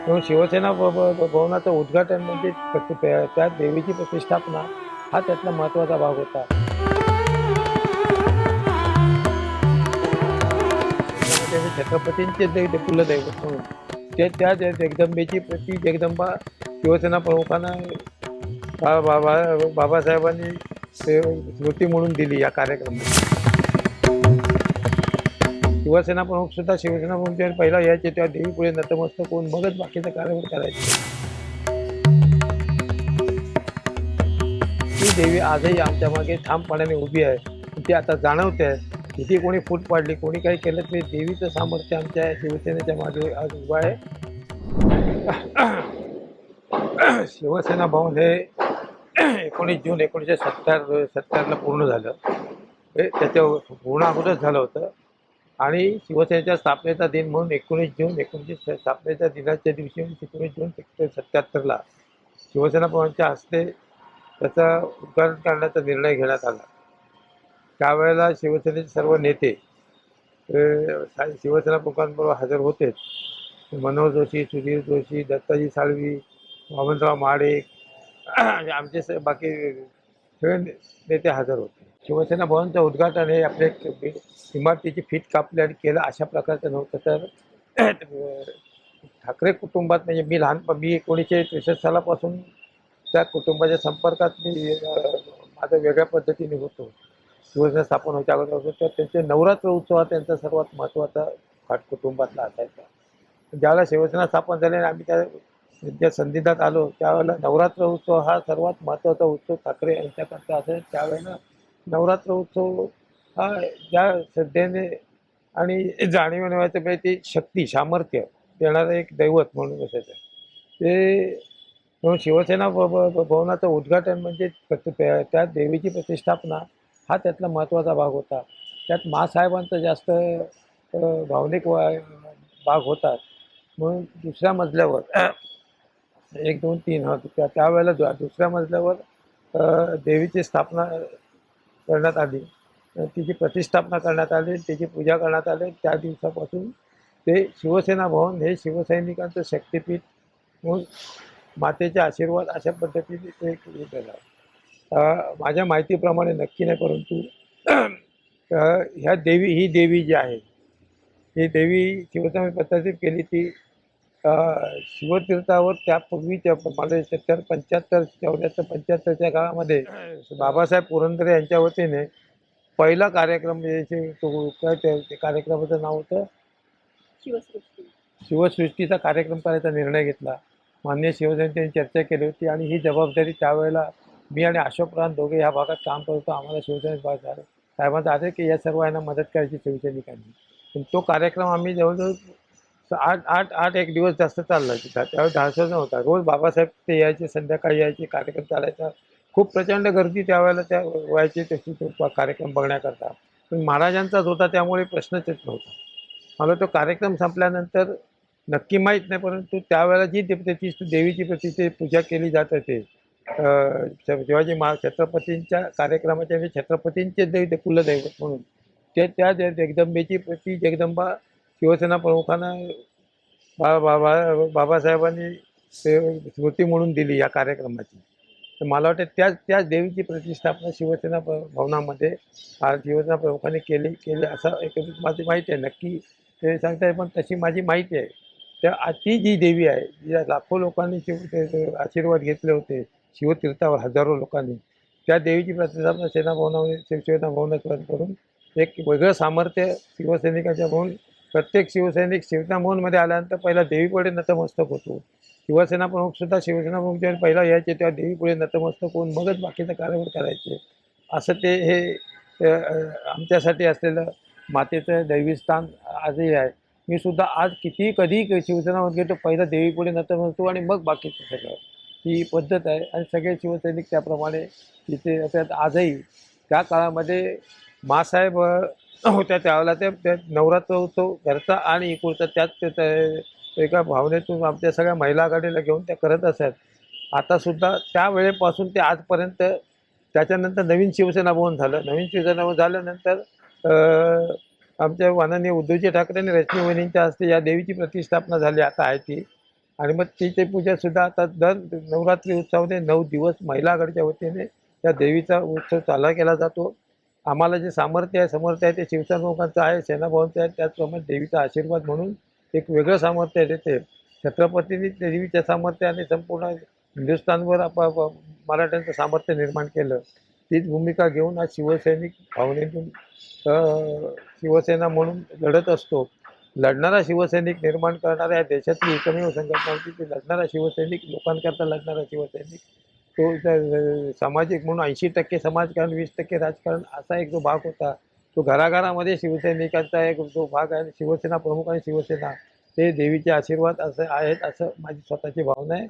म्हणून शिवसेना भवनाचं उद्घाटन म्हणजे प्रति- त्या देवीची प्रतिष्ठापना हा त्यातला महत्त्वाचा भाग होता. छत्रपतींचे देव कुलदैवत म्हणून ते त्या जगदंबेची प्रति जगदंबा शिवसेना प्रमुखांना बा- बाबा बाबासाहेबांनी स्मृती म्हणून दिली या कार्यक्रमात. शिवसेना प्रमुख सुद्धा शिवसेना प्रमुख पहिला यायचे तेव्हा देवी पुढे नतमस्तक होऊन मगच बाकीचा कार्यक्रम करायचे. ती देवी आजही आमच्या मागे ठामपणाने उभी आहे. ती आता जाणवते. आहे किती कोणी फूट पाडली कोणी काही केलं तरी देवीचं सामर्थ्य आमच्या शिवसेनेच्या मागे आज उभं आहे. शिवसेना भवन हे एकोणीस जून एकोणीसशे सत्तर सत्तरला पूर्ण झालं. हे त्याच्या पूर्ण अगोदरच झालं होतं. आणि शिवसेनेच्या स्थापनेचा दिन म्हणून एकोणीस जून एकोणीसशे स्थापनेच्या दिनाच्या दिवशी एकोणीस जून एकोणीसशे सत्याहत्तरला शिवसेना भवनच्या हस्ते त्याचा उद्घाटन करण्याचा निर्णय घेण्यात आला. त्यावेळेला शिवसेनेचे सर्व नेते शिवसेना प्रमुखांबरोबर हजर होतेच मनोहर जोशी सुधीर जोशी दत्ताजी साळवी वामनराव माडे आणि आमचे स- बाकी सगळे ने- नेते हजर होते. शिवसेना भवनचं उद्घाटन हे आपले इमारतीची फीत कापली आणि केलं अशा प्रकारचं नव्हतं तर ठाकरे कुटुंबात म्हणजे मी लहान मी एकोणीसशे त्रेसष्ट सालापासून त्या कुटुंबाच्या संपर्कात मी माझं वेगळ्या पद्धतीने होतो. शिवसेना स्थापन होत्या अगोदर होतो. तर त्यांचे नवरात्र उत्सव हा त्यांचा सर्वात महत्त्वाचा घाट कुटुंबातला असायचा. ज्यावेळेला शिवसेना स्थापन झाली आणि आम्ही त्या ज्या संधितात आलो त्यावेळेला नवरात्र उत्सव हा सर्वात महत्त्वाचा उत्सव ठाकरे यांच्याकरता असेल त्यावेळेला नवरात्र उत्सव हा ज्या श्रद्धेने आणि जाणीव व्हायचं पाहिजे ती शक्ती सामर्थ्य देणारं एक दैवत म्हणून असायचं ते म्हणून शिवसेना भवनाचं उद्घाटन म्हणजे त्या देवीची प्रतिष्ठापना हा त्यातला महत्त्वाचा भाग होता. त्यात मासाहेबांचा जास्त भावनिक वा भाग होता. म्हणून दुसऱ्या मजल्यावर एक दोन तीन हा त्या त्यावेळेला दुसऱ्या मजल्यावर देवीची स्थापना करण्यात आली. तिची प्रतिष्ठापना करण्यात आली तिची पूजा करण्यात आली. त्या दिवसापासून ते शिवसेना भवन हे शिवसैनिकांचं शक्तिपीठ म्हणून मातेचे आशीर्वाद अशा पद्धतीने ते केलं माझ्या माहितीप्रमाणे नक्की नाही परंतु ह्या देवी ही देवी जी आहे ही देवी शिवसेना प्रस्थापित केली ती शिवतीर्थावर त्यापूर्वीच्या मला सत्तर पंच्याहत्तर चौऱ्याहत्तर पंच्याहत्तरच्या काळामध्ये बाबासाहेब पुरंदरे यांच्या वतीने पहिला कार्यक्रम म्हणजे जे तो काय त्या त्या कार्यक्रमाचं नाव होतं? शिवसृष्टी. शिवसृष्टीचा कार्यक्रम करायचा निर्णय घेतला. मान्य शिवसेनेने चर्चा केली होती आणि ही जबाबदारी त्यावेळेला मी आणि अशोक रान दोघे ह्या भागात काम करतो आम्हाला भाग झाला साहेबांचा आदेश की या सर्व यांना मदत करायची शिवसैनिकांनी. पण तो कार्यक्रम आम्ही जवळजवळ आठ आठ आठ एक दिवस जास्त चालला तिथं. त्यावेळेस धाडसच नव्हता. रोज बाबासाहेब ते यायचे संध्याकाळी यायचे कार्यक्रम चालायचा. खूप प्रचंड गर्दी त्यावेळेला त्या व्हायची तशी कार्यक्रम बघण्याकरता. पण महाराजांचाच होता त्यामुळे प्रश्नच येत नव्हता. मला तो कार्यक्रम संपल्यानंतर नक्की माहीत नाही परंतु त्यावेळेला जी त्याची देवीची प्रतिष्ठे पूजा केली जात होते शिवाजी महा छत्रपतींच्या कार्यक्रमाच्या छत्रपतींचे दैव कुलदैवत म्हणून. ते त्या जगदंबेची प्रति जगदंबा शिवसेना प्रमुखांना बा बाबा बाबासाहेबांनी स्मृती म्हणून दिली या कार्यक्रमाची. तर मला वाटतं त्याच त्याच देवीची प्रतिष्ठापना शिवसेना भवनामध्ये शिवसेना प्रमुखांनी केली केली असं एक माझी माहिती आहे. नक्की ते सांगताय पण तशी माझी माहिती आहे. त्या ती जी देवी आहे ज्या लाखो लोकांनी शिव ते- आशीर्वाद घेतले होते शिवतीर्थावर हजारो लोकांनी त्या देवीची प्रतिष्ठापना सेना भवनामध्ये शिवसेना भवनात करून एक वेगळं सामर्थ्य शिवसैनिकाच्या म्हणून प्रत्येक शिवसैनिक शिवसेना मोहनमध्ये आल्यानंतर पहिला देवीपुढे नतमस्तक होतो. शिवसेना प्रमुखसुद्धा शिवसेना प्रमुख जेव्हा पहिला यायचे तेव्हा देवीपुढे नतमस्तक होऊन मगच बाकीचं कार्यवर करायचे. असं ते हे आमच्यासाठी असलेलं मातेचं दैवी स्थान आजही आहे. मी सुद्धा आज किती कधी शिवसेना घेतो पहिला देवीपुढे नतमस्तक आणि मग बाकीचं सगळं. ही पद्धत आहे आणि सगळे शिवसैनिक त्याप्रमाणे तिथे त्यात आजही त्या काळामध्ये मासाहेब होत्या त्यावेळेला ते नवरात्र उत्सव घरचा आणि इकडचा त्यात एका भावनेतून आमच्या सगळ्या महिला आघाडीला घेऊन त्या करत असत आतासुद्धा त्या वेळेपासून ते आजपर्यंत त्याच्यानंतर नवीन शिवसेना भवन झालं. नवीन शिवसेना भवन झाल्यानंतर आमच्या माननीय उद्धवजी ठाकरे आणि रश्मी वहिनींच्या हस्ते या देवीची प्रतिष्ठापना झाली आता आहे ती. आणि मग तिचे पूजासुद्धा आता दर नवरात्री उत्सवाने नऊ दिवस महिला आघाडीच्या वतीने त्या देवीचा उत्सव चालू केला जातो. आम्हाला जे सामर्थ्य आहे समर्थ्य आहे ते शिवसेना लोकांचं आहे सेनाभावांचं आहे त्याचप्रमाणे देवीचा आशीर्वाद म्हणून एक वेगळं सामर्थ्य देते छत्रपतींनी देवीच्या सामर्थ्याने संपूर्ण हिंदुस्थानवर आप मराठ्यांचं सामर्थ्य निर्माण केलं. तीच भूमिका घेऊन आज शिवसैनिक भावनेतून शिवसेना म्हणून लढत असतो. लढणारा शिवसैनिक निर्माण करणाऱ्या या देशातली एकमेव संघटना होती ती लढणारा शिवसैनिक लोकांकरता लढणारा शिवसैनिक तो सामाजिक म्हणून ऐंशी टक्के समाजकारण वीस टक्के राजकारण असा एक जो भाग होता तो घराघरामध्ये शिवसैनिकांचा एक जो भाग आहे शिवसेना प्रमुख आणि शिवसेना ते देवीचे आशीर्वाद असं आहेत असं माझी स्वतःची भावना आहे.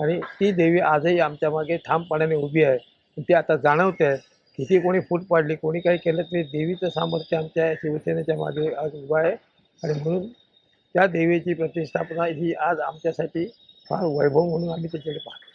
आणि ती देवी आजही आमच्या मागे ठामपणाने उभी आहे. ती आता जाणवते आहे किती कोणी फूट पाडली कोणी काही केलं तरी देवीचं सामर्थ्य आमच्या शिवसेनेच्या मागे आज उभं आहे. आणि म्हणून त्या देवीची प्रतिष्ठापना ही आज आमच्यासाठी फार वैभव म्हणून आम्ही त्याच्याकडे पाहतो.